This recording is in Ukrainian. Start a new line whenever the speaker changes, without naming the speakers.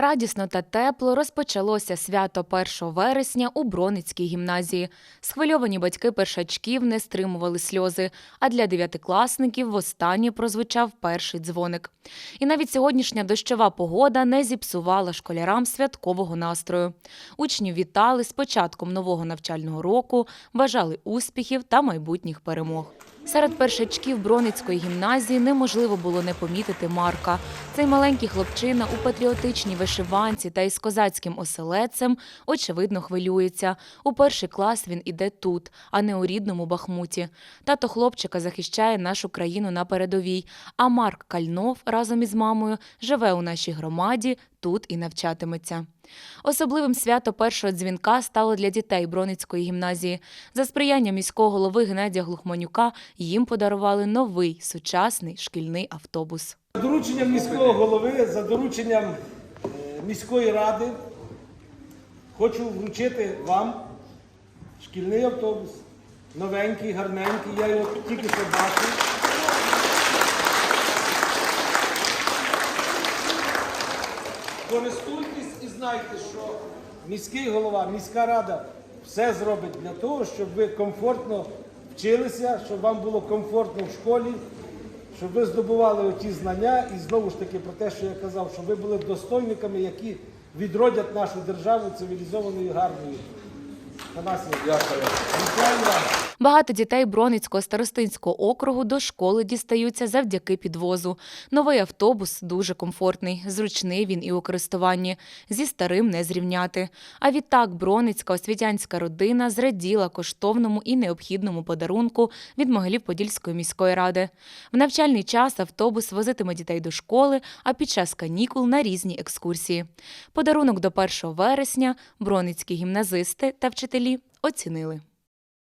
Радісно та тепло розпочалося свято 1 вересня у Броницькій гімназії. Схвильовані батьки першачків не стримували сльози, а для дев'ятикласників востаннє прозвучав перший дзвоник. І навіть сьогоднішня дощова погода не зіпсувала школярам святкового настрою. Учнів вітали з початком нового навчального року, бажали успіхів та майбутніх перемог. Серед першачків Броницької гімназії неможливо було не помітити Марка. Цей маленький хлопчина у патріотичній вишиванці та із козацьким оселедцем очевидно хвилюється. У перший клас він іде тут, а не у рідному Бахмуті. Тато хлопчика захищає нашу країну на передовій. А Марк Кальнов разом із мамою живе у нашій громаді, тут і навчатиметься. Особливим свято першого дзвінка стало для дітей Броницької гімназії. За сприяння міського голови Геннадія Глухманюка їм подарували новий сучасний шкільний автобус.
За дорученням міського голови, за дорученням е, міської ради хочу вручити вам шкільний автобус. Новенький, гарненький, я його тільки що бачив. Користуйтесь і знайте, що міський голова, міська рада все зробить для того, щоб ви комфортно вчилися, щоб вам було комфортно в школі, щоб ви здобували оті знання і знову ж таки про те, що я казав, щоб ви були достойниками, які відродять нашу державу цивілізованою, гарною.
Багато дітей Броницького старостинського округу до школи дістаються завдяки підвозу. Новий автобус дуже комфортний, зручний він і у користуванні. Зі старим не зрівняти. А відтак Броницька освітянська родина зраділа коштовному і необхідному подарунку від Могилів-Подільської міської ради. В навчальний час автобус возитиме дітей до школи, а під час канікул на різні екскурсії. Подарунок до 1 вересня броницькі гімназисти та вчителі оцінили.